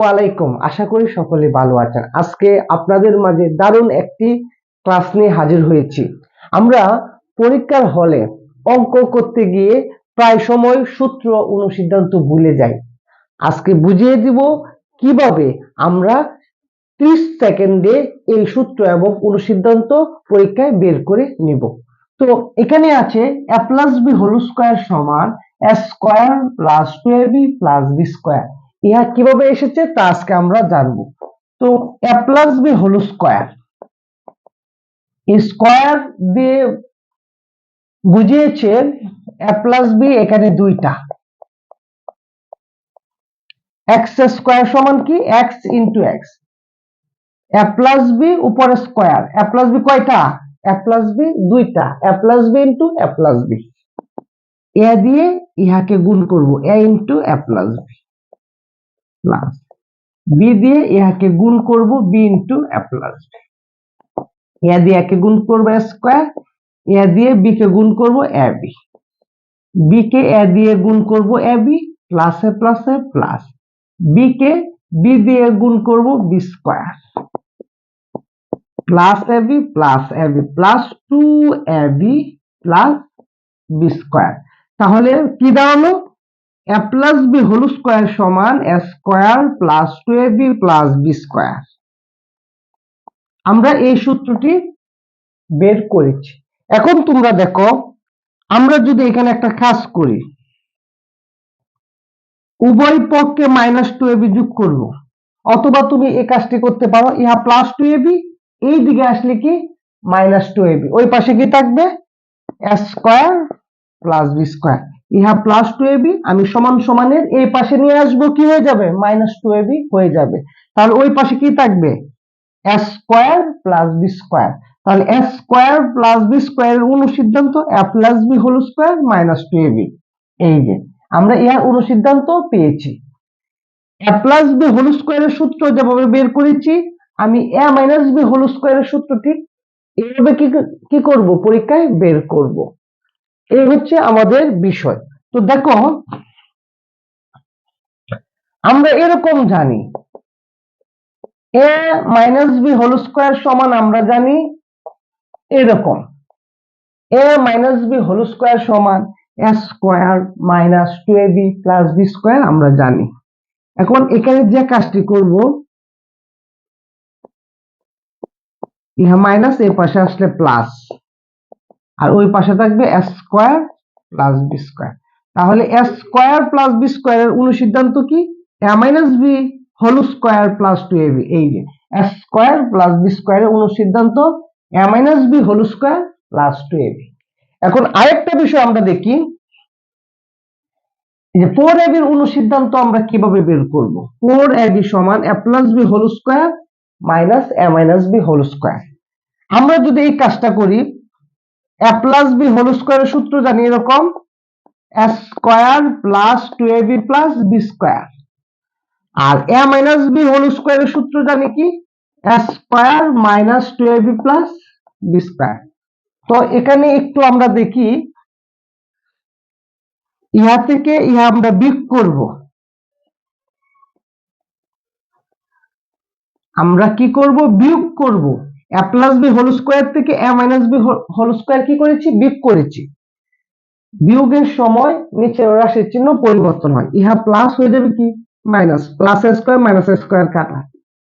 ওয়ালাইকুম, আশা করি সকলে ভালো আছেন। আজকে আপনাদের মাঝে দারুণ একটি ক্লাস নিয়ে হাজির হয়েছি। আমরা পরীক্ষার হলে অঙ্ক করতে গিয়ে প্রায় সময় সূত্র অনুসিদ্ধান্ত ভুলে যাই। আজকে বুঝিয়ে দিব কীভাবে আমরা ত্রিশ সেকেন্ডে এই সূত্র এবং অনুসিদ্ধান্ত পরীক্ষায় বের করে নিব। তো এখানে আছে A plus B whole square সমান A square plus two A B plus B square ইহা কীভাবে এসেছে তা আজকে আমরা জানব। তো A plus B whole square square দিয়ে বুঝিয়েছেন এ প্লাস বি এখানে দুইটা। এক্স স্কোয়ার সমান কি? X into X A plus B উপরে স্কোয়ার এ প্লাস বি কয়টা? এ প্লাস বি দুইটা। A plus B into A plus B A দিয়ে ইহাকে গুণ করব। A into A plus B plus B দিয়ে ইহাকে গুণ করব B into A plus A দিয়ে একে গুণ করব স্কোয়ার এ দিয়ে বি কে গুণ করব এ বি কে এ দিয়ে গুণ করব এ বি প্লাসে প্লাসে প্লাস বি কে বি দিয়ে গুণ করব B square plus A B plus A B plus two A B plus B square তাহলে কি দাঁড়াল A plus B whole square সমান A square plus two A B plus B square আমরা এই সূত্রটি বের করেছি। এখন তোমরা দেখো, আমরা যদি এখানে একটা কাজ করি, উভয় পক্ষে মাইনাস টু এবি যোগ করব। অথবা তুমি এই কাজটি করতে পারো, ইহা প্লাস টু এবি এই দিকে আসলে কি? মাইনাস টু এবি ওই পাশে কি থাকবে? স্কোয়ার প্লাস বি স্কোয়ার ইহা প্লাস টু এবি আমি সমান সমানের এই পাশে নিয়ে আসব, কি হয়ে যাবে? মাইনাস টু এবি হয়ে যাবে। তাহলে ওই পাশে কি থাকবে? S square plus B square তাহলে এস স্কোয়ার প্লাস বি স্কোয়ারের অনুসিদ্ধান্ত A plus B whole square minus two A B এই যে, আমরা ইহার অনুসিদ্ধান্ত পেয়েছি। এ প্লাস বি হোল স্কোয়ারের সূত্র যেভাবে বের করেছি, আমি এ মাইনাস বি হোল স্কোয়ারের সূত্রটি এইভাবে কি কি করব? পরীক্ষায় বের করব। এই হচ্ছে আমাদের বিষয়। তো দেখো, আমরা এরকম জানি। A minus B whole square সমান আমরা জানি এরকম। A minus B whole square সমান A square minus two A B plus B square আমরা জানি। এখন এখানে যে কাজটি করব, ইহা মাইনাস এই পাশে আসলে প্লাস আর ওই পাশে থাকবে A square plus B square তাহলে এ স্কোয়ার প্লাস বি স্কোয়ারের অনুসিদ্ধান্ত কি? A minus B whole square plus two A B এই যে এ স্কোয়ার প্লাস বি স্কোয়ারের অনুসিদ্ধান্ত A minus B whole square plus two A B এখন আরেকটা বিষয় আমরা দেখি যে ফোর এ বির অনুসিদ্ধান্ত আমরা কীভাবে বের করব? ফোর এ বি সমান A plus B whole square minus A minus B whole square আমরা যদি এই কাজটা করি এ প্লাস বি হোল স্কোয়ারের সূত্র জানি এরকম। Square plus two A B plus B square R A minus B whole স্কোয়ারের সূত্র জানি কি? Square minus two A B plus B square তো এখানে একটু আমরা দেখি। ইহা থেকে ইহা আমরা বিয়োগ করব। আমরা কি করব? বিয়োগ করব। A plus B whole square থেকে A minus B whole square কি করেছি? বিয়োগ করেছি। বিয়োগের সময় নিচের রাশির চিহ্ন পরিবর্তন হয়। ইহা প্লাস হয়ে যাবে কি? Minus plus square minus square কাটা।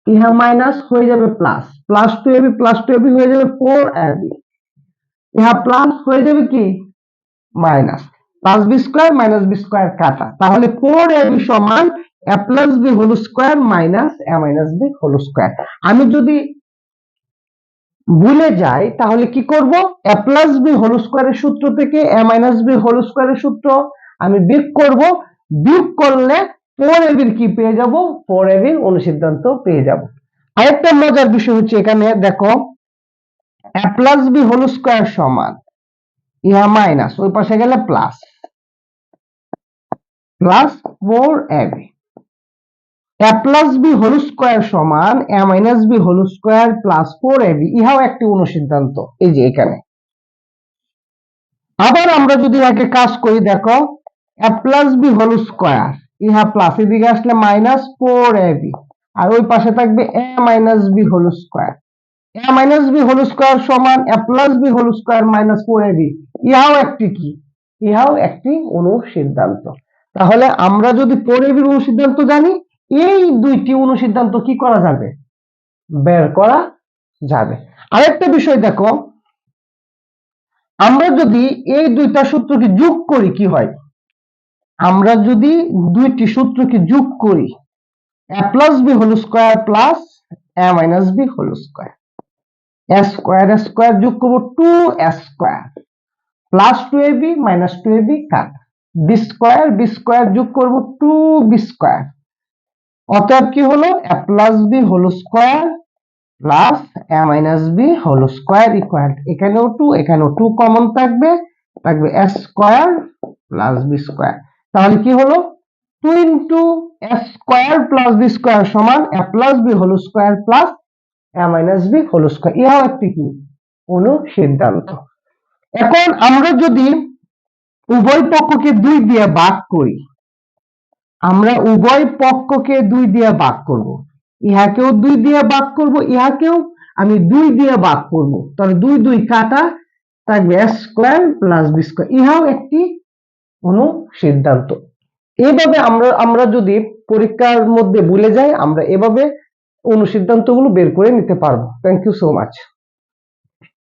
ইহা মাইনাস হয়ে যাবে plus plus two A B plus two A B হয়ে যাবে ফোর এবি ইহা প্লাস হয়ে যাবে কি? Minus plus B square minus B square কাটা। তাহলে ফোর এবি সমান A plus B whole square minus A minus B whole square আমি যদি ভুলে যাই তাহলে কি করব? এ প্লাস বি হোল স্কোয়ারের সূত্র থেকে এ মাইনাস বি হোল স্কোয়ারের সূত্র আমি বিয়োগ করব। বিয়োগ করলে ফোর এবির কি পেয়ে যাব? ফোর এবির অনুসিদ্ধান্ত পেয়ে যাব। আরেকটা মজার বিষয় হচ্ছে এখানে, দেখো A plus B whole square সমান ইহা মাইনাস ওই পাশে গেলে plus plus four A B A plus B whole square সমান A minus B whole square plus four ইহাও একটি অনুসিদ্ধান্ত। এই যে এখানে। আবার আমরা যদি কাজ করি, দেখো A plus B whole square ইহা প্লাস এদিকে আসলে মাইনাস ফোর আর ওই পাশে থাকবে A minus B whole square A minus B whole square সমান A plus B whole square minus four A B ইহাও একটি কি? ইহাও একটি অনুসিদ্ধান্ত। তাহলে আমরা যদি ফোর এ অনুসিদ্ধান্ত জানি এই দুইটি অনুসিদ্ধান্ত কি করা যাবে? বের করা যাবে। আরেকটা বিষয় দেখো, আমরা যদি এই দুইটা সূত্রকে যোগ করি, কি হয়? আমরা যদি দুইটি সূত্রকে যোগ করি A plus B whole square plus A minus B whole square A square A square যোগ করব two A square plus two A B minus two A B cut B square B square যোগ করব two B square অতএব কি হলো? A plus B whole square plus A minus B whole square equal এখানেও two এখানেও two common থাকবে থাকবে A square plus B square তাহলে কি হলো? Two into A square plus B square সমান A plus B whole square plus A minus B whole square ইহাও একটি কি? কোনো সিদ্ধান্ত এখন আমরা যদি উভয় পক্ষকে দুই দিয়ে ভাগ করি আমরা উভয় পক্ষকে দুই দিয়ে ভাগ করব। ইহাকেও দুই দিয়ে ভাগ করব, ইহাকেও আমি দুই দিয়ে ভাগ করব। তাহলে দুই দুই কাটা থাকবে স্কোয়ার প্লাস বি স্কোয়ার ইহাও একটি অনুসিদ্ধান্ত। এইভাবে আমরা আমরা যদি পরীক্ষার মধ্যে ভুলে যাই, আমরা এভাবে অনুসিদ্ধান্তগুলো বের করে নিতে পারব। Thank you so much